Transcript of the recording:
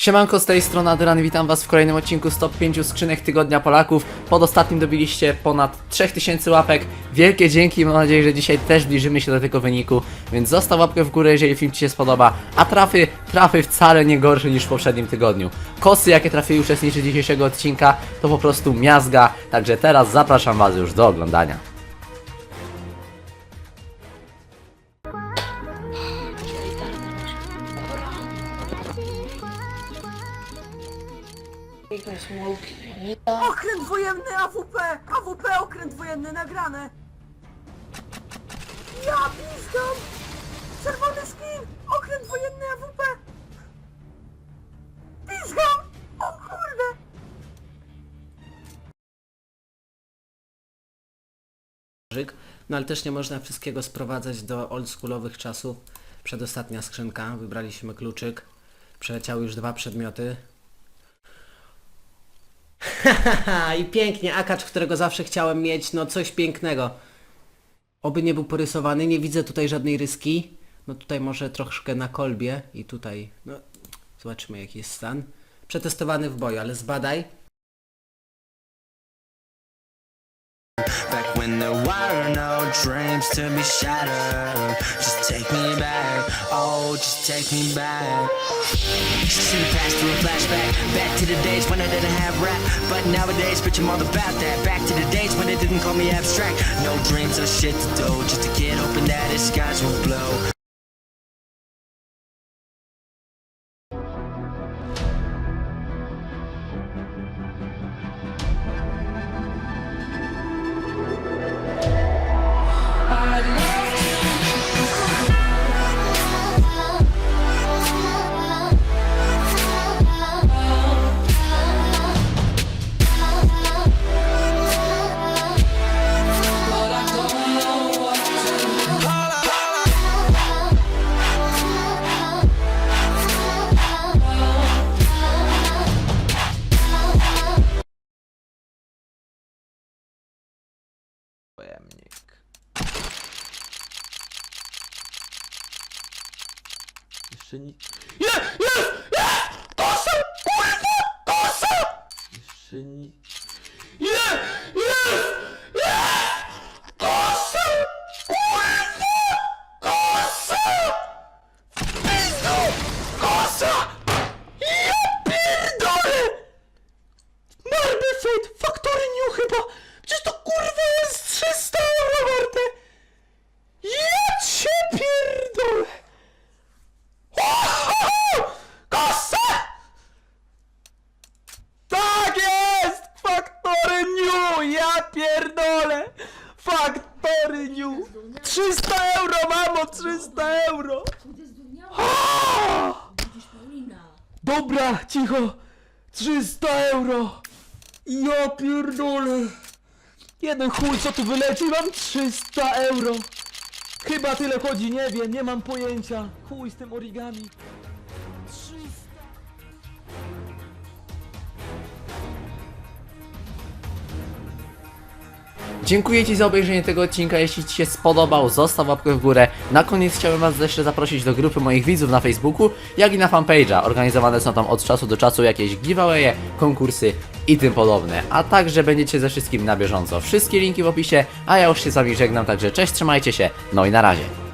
Siemanko, z tej strony Adrian, witam was w kolejnym odcinku z top 5 skrzynek Tygodnia Polaków. Pod ostatnim dobiliście ponad 3000 łapek. Wielkie dzięki, mam nadzieję, że dzisiaj też zbliżymy się do tego wyniku, więc zostaw łapkę w górę, jeżeli film ci się spodoba. A trafy, trafy wcale nie gorsze niż w poprzednim tygodniu. Kosy, jakie trafili uczestnicy dzisiejszego odcinka, to po prostu miazga, także teraz zapraszam was już do oglądania. Okręt wojenny AWP! AWP okręt wojenny nagrane! Ja piskam! Czerwony skin! Okręt wojenny AWP! Piskam! O kurde! Żyk. No ale też nie można wszystkiego sprowadzać do oldschoolowych czasów. Przedostatnia skrzynka, wybraliśmy kluczyk. Przeleciały już dwa przedmioty. I pięknie, akacz, którego zawsze chciałem mieć, no coś pięknego. Oby nie był porysowany, nie widzę tutaj żadnej ryski. No tutaj może troszkę na kolbie i tutaj, no zobaczymy jaki jest stan. Przetestowany w boju, ale zbadaj. Back when there were no dreams to be shattered Just take me back, oh just take me back See the past through a flashback. Back to the days when I didn't have rap. But nowadays bitch I'm all about that. Back to the days when they didn't call me abstract. No dreams or shit to do Just a kid hoping that. His skies will blow Jeszcze nic. Jest! Jest! Jest! Kosa! Kurwa! Kosa! Jeszcze nic. Jest! Jest! Jest! Kosa! Kurwa! Kosa! Pizdu! Kosa! Ja pierdolę! Marble Fate! Factory New chyba! Przecież to kurwa jest 300 euro warte! Ja cię pierdolę! Kosa! Tak jest! Faktory New! Ja pierdolę! Faktory New! 300 euro, mamo! 300 euro! Dobra, cicho! 300 euro! Ja pierdolę! Jeden chuj, co tu wyleci? Mam 300 euro! Chyba tyle chodzi, nie wiem, nie mam pojęcia. Chuj z tym origami. 300. Dziękuję Ci za obejrzenie tego odcinka, jeśli Ci się spodobał, zostaw łapkę w górę. Na koniec chciałbym Was jeszcze zaprosić do grupy moich widzów na Facebooku, jak i na fanpage'a. Organizowane są tam od czasu do czasu jakieś giveawaye, konkursy i tym podobne. A także będziecie ze wszystkim na bieżąco. Wszystkie linki w opisie, a ja już się z Wami żegnam, także cześć, trzymajcie się, no i na razie.